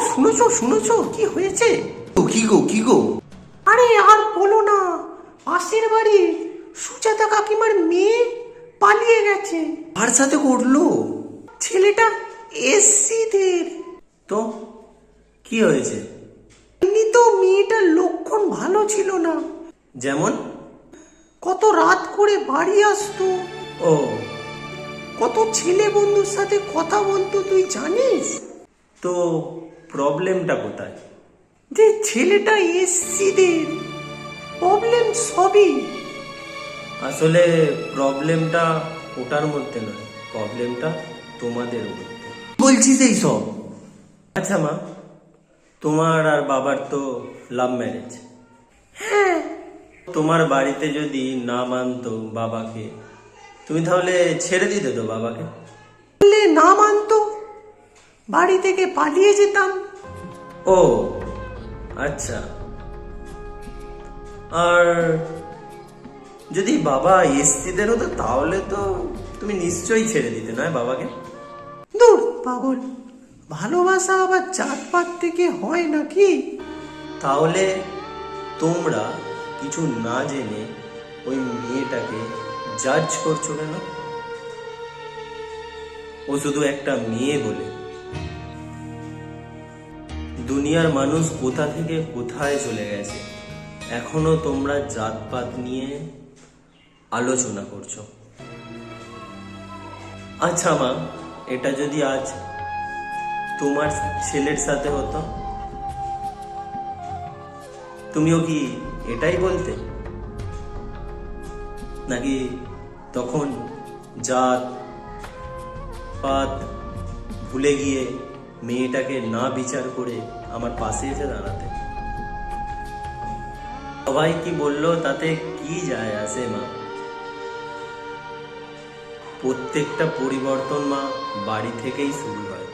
শুনেছো শুনেছো কি হয়েছে? ও কি গো কি গো? আরে আর বলো না পাশের বাড়ির সুজাতা কাকিমার মেয়ে পালিয়ে গেছে। আর সাথে করল ছেলেটা এসসিদের। তো কি হয়েছে? এমনি তো মেয়েটার লক্ষণ ভালো ছিল না। যেমন? কত রাত করে বাড়ি আসতো। ও। কত ছেলে বন্ধুর সাথে কথা বলতো তুই জানিস? তো প্রবলেমটা কোথায়? যে ছেলেটা এসসিদের প্রবলেম সবই। আসলে প্রবলেমটা ওটার মধ্যে নয় প্রবলেমটা তোমাদের মধ্যে। বলছিস এই সব। আচ্ছা মা তোমার আর বাবার তো লাভ ম্যারেজ হ্যাঁ। তোমার বাড়িতে যদি না মানতো বাবাকে তুমি তাহলে ছেড়ে দিতে তো বাবাকে? না মানতো বাড়ি থেকে পালিয়ে যেতাম। ও আচ্ছা। আর যদি বাবা এসসিদের হতো তাহলে তো তুমি নিশ্চয়ই ছেড়ে দিতে নয় বাবাকে? দূর পাগল। ভালোবাসা আবার জাতপাত থেকে হয় নাকি? তাহলে তোমরা কিছু না জেনে ওই মেয়েটাকে জাজ করছ কেন? ও শুধু একটা মেয়ে বলে। দুনিয়ার মানুষ কোথা থেকে কোথায় চলে গেছে? এখনও তোমরা জাতপাত নিয়ে আলোচনা করছ। আচ্ছা মা, এটা যদি আজ তোমার ছেলের সাথে হতো? তুমিও কি এটাই বলতে? নাকি তখন জাত পাত ভুলে গিয়ে মেয়েটাকে না বিচার করে আমার পাশে এসে দাঁড়াতে। সবাই কি বলল, তাতে কি যায় আসে মা? প্রত্যেকটা পরিবর্তন মা বাড়ি থেকেই শুরু হয়।